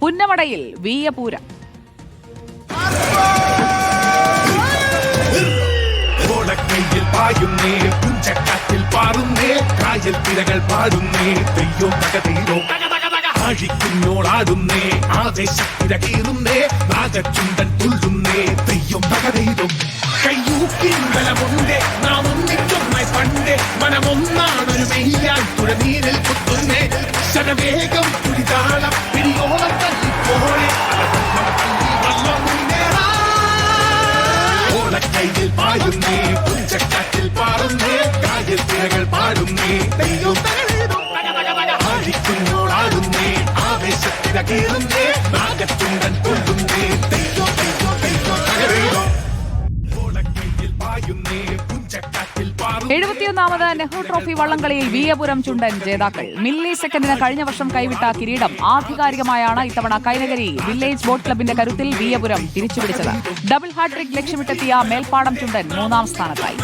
പുന്നമടയിൽ വീയപൂരം. ഓടക്കൈയിൽ പായുന്നേ പുഞ്ചക്കാറ്റിൽ പാറുന്നേ കായൽ തിരകൾ പാടുന്നേ തെയ്യോ തകതീരോ ആഴിക്കുന്നോടാടുന്നേ ആവേശത്തിര കീറുന്നേ രാജചുണ്ടൻ തുള്ളുന്നേ തെയ്യം തകതീരോ കയ്യൂക്കിൻ ബലമുണ്ടേ എഴുപത്തിയൊന്നാമത് നെഹ്റു ട്രോഫി വള്ളംകളിയിൽ വീയപുരം ചുണ്ടൻ ജേതാക്കൾ. മില്ലി സെക്കൻഡിന് കഴിഞ്ഞ വർഷം കൈവിട്ട കിരീടം ആധികാരികമായാണ് ഇത്തവണ കൈനഗരി വില്ലേജ് ബോട്ട് ക്ലബിന്റെ കരുത്തിൽ വീയപുരം തിരിച്ചുപിടിച്ചത്. ഡബിൾ ഹാട്രിക് ലക്ഷ്യമിട്ടെത്തിയ മേൽപ്പാടം ചുണ്ടൻ മൂന്നാം സ്ഥാനത്തായി.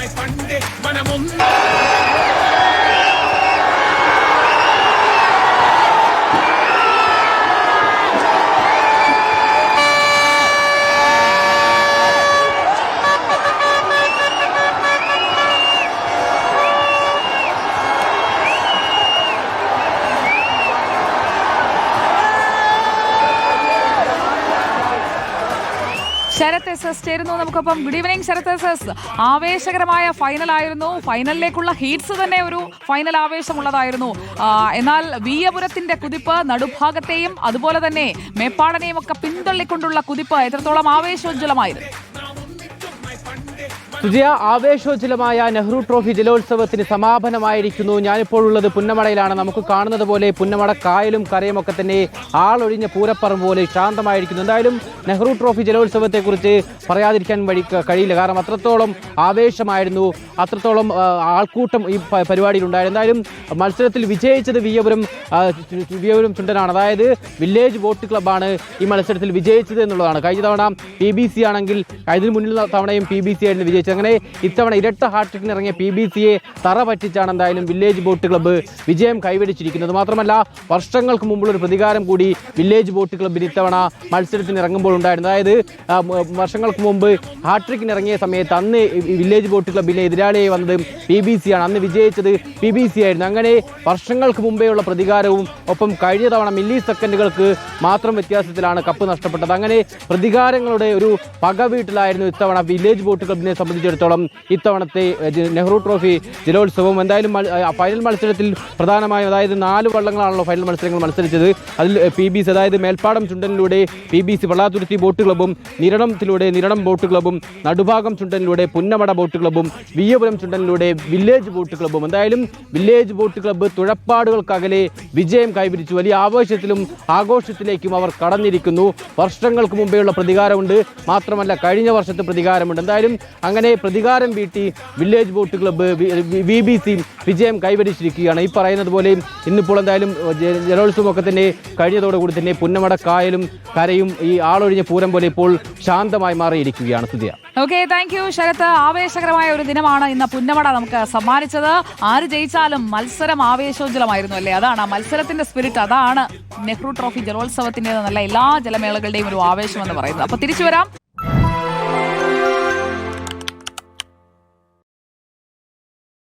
ശരത് എസ് എസ് ചേരുന്നു. നമുക്കൊപ്പം good evening Sarath S S. ആവേശകരമായ ഫൈനൽ ആയിരുന്നു. ഫൈനലിലേക്കുള്ള ഹീറ്റ്സ് തന്നെ ഒരു ഫൈനൽ ആവേശമുള്ളതായിരുന്നു. എന്നാൽ വീയപുരത്തിന്റെ കുതിപ്പ് നടുഭാഗത്തെയും അതുപോലെ തന്നെ മേപ്പാടനെയും ഒക്കെ പിന്തള്ളിക്കൊണ്ടുള്ള കുതിപ്പ് എത്രത്തോളം ആവേശോജ്വലമായിരുന്നു? സുജയ ആവേശോജ്വലമായ നെഹ്റു ട്രോഫി ജലോത്സവത്തിന് സമാപനമായിരിക്കുന്നു. ഞാനിപ്പോൾ ഉള്ളത് പുന്നമടയിലാണ്. നമുക്ക് കാണുന്നത് പോലെ പുന്നമട കായലും കരയുമൊക്കെ തന്നെ ആളൊഴിഞ്ഞ പൂരപ്പറമ്പ് പോലെ ശാന്തമായിരിക്കുന്നു. എന്തായാലും നെഹ്റു ട്രോഫി ജലോത്സവത്തെക്കുറിച്ച് പറയാതിരിക്കാൻ വഴി കഴിയില്ല. കാരണം അത്രത്തോളം ആവേശമായിരുന്നു. അത്രത്തോളം ആൾക്കൂട്ടം ഈ പരിപാടിയിലുണ്ടായിരുന്നു. എന്തായാലും മത്സരത്തിൽ വിജയിച്ചത് വിയപുരം വിയപുരം ചുണ്ടനാണ്. അതായത് വില്ലേജ് ബോട്ട് ക്ലബ്ബാണ് ഈ മത്സരത്തിൽ വിജയിച്ചത് എന്നുള്ളതാണ്. കഴിഞ്ഞ തവണ പി ബി സി ആണെങ്കിൽ ഇതിന് മുന്നിൽ തവണയും പി ബി സി ആയിരുന്നു വിജയിച്ചത്. അങ്ങനെ ഇത്തവണ ഇരട്ട ഹാട്രിക്കിന് ഇറങ്ങിയ പി ബി സിയെ തറ പറ്റിച്ചാണ് എന്തായാലും വില്ലേജ് ബോട്ട് ക്ലബ്ബ് വിജയം കൈവരിച്ചിരിക്കുന്നത്. മാത്രമല്ല വർഷങ്ങൾക്ക് മുമ്പുള്ള ഒരു പ്രതികാരം കൂടി വില്ലേജ് ബോട്ട് ക്ലബ്ബിന് ഇത്തവണ മത്സരത്തിന് ഇറങ്ങുമ്പോൾ ഉണ്ടായിരുന്നു. അതായത് വർഷങ്ങൾക്ക് മുമ്പ് ഹാട്രിക്കിന് ഇറങ്ങിയ സമയത്ത് അന്ന് വില്ലേജ് ബോട്ട് ക്ലബ്ബിലെ എതിരാളിയായി വന്നത് പി ബി സി ആണ്. അന്ന് വിജയിച്ചത് പി ബി സി ആയിരുന്നു. അങ്ങനെ വർഷങ്ങൾക്ക് മുമ്പേയുള്ള പ്രതികാരവും ഒപ്പം കഴിഞ്ഞ തവണ മില്ലി സെക്കൻഡുകൾക്ക് മാത്രം വ്യത്യാസത്തിലാണ് കപ്പ് നഷ്ടപ്പെട്ടത്. അങ്ങനെ പ്രതികാരങ്ങളുടെ ഒരു പക വീട്ടിലായിരുന്നു ഇത്തവണ വില്ലേജ് ബോട്ട് ക്ലബിനെ സംബന്ധിച്ചിടത്തോളം ഇത്തവണത്തെ നെഹ്റു ട്രോഫി ജലോത്സവം എന്തായാലും ഫൈനൽ മത്സരത്തിൽ പ്രധാനമായും അതായത് നാല് വള്ളങ്ങളാണല്ലോ ഫൈനൽ മത്സരങ്ങൾ മത്സരിച്ചത്. അതിൽ പി ബി സി അതായത് Melpadam ചുണ്ടനിലൂടെ P B C Vallathuruthi boat ക്ലബ്ബും നിരണത്തിലൂടെ നിരണം ബോട്ട് ക്ലബ്ബും നടുഭാഗം ചുണ്ടനിലൂടെ പുന്നമട ബോട്ട് ക്ലബ്ബും വിയ്യപുരം ചുണ്ടനിലൂടെ വില്ലേജ് ബോട്ട് ക്ലബ്ബും എന്തായാലും വില്ലേജ് ബോട്ട് ക്ലബ്ബ് തുഴപ്പാടുകൾക്കകലെ വിജയം കൈവരിച്ചു. വലിയ ആവേശത്തിലും ആഘോഷത്തിലേക്കും അവർ കടന്നിരിക്കുന്നു. വർഷങ്ങൾക്ക് മുമ്പേയുള്ള പ്രതികാരമുണ്ട്. മാത്രമല്ല കഴിഞ്ഞ വർഷത്തെ പ്രതികാരമുണ്ട്. എന്തായാലും അങ്ങനെ പ്രതികാരം വീട്ടി village boat club V B C വിജയം കൈവരിച്ചിരിക്കുകയാണ്. ഈ പറയുന്നത് പോലെ ഇന്നിപ്പോൾ എന്തായാലും ജലോത്സവമൊക്കെ തന്നെ കഴിഞ്ഞതോടുകൂടി തന്നെ പുന്നമട കായലും കരയും ഈ ആളൊഴിഞ്ഞ പൂരം പോലെ ഇപ്പോൾ ശാന്തമായി മാറിയിരിക്കുകയാണ് സുധിയ. ഓക്കെ താങ്ക് യു ശരത്ത് ആവേശകരമായ ഒരു ദിനമാണ് ഇന്ന് പുന്നമട നമുക്ക് സമ്മാനിച്ചത്. ആര് ജയിച്ചാലും മത്സരം ആവേശോജ്വലമായിരുന്നു അല്ലേ? അതാണ് ആ മത്സരത്തിന്റെ സ്പിരിറ്റ് അതാണ് നെഹ്റു ട്രോഫി ജലോത്സവത്തിന്റെ നല്ല എല്ലാ ജലമേളകളുടെയും ഒരു ആവേശം എന്ന് പറയുന്നത്. അപ്പൊ തിരിച്ചു വരാം.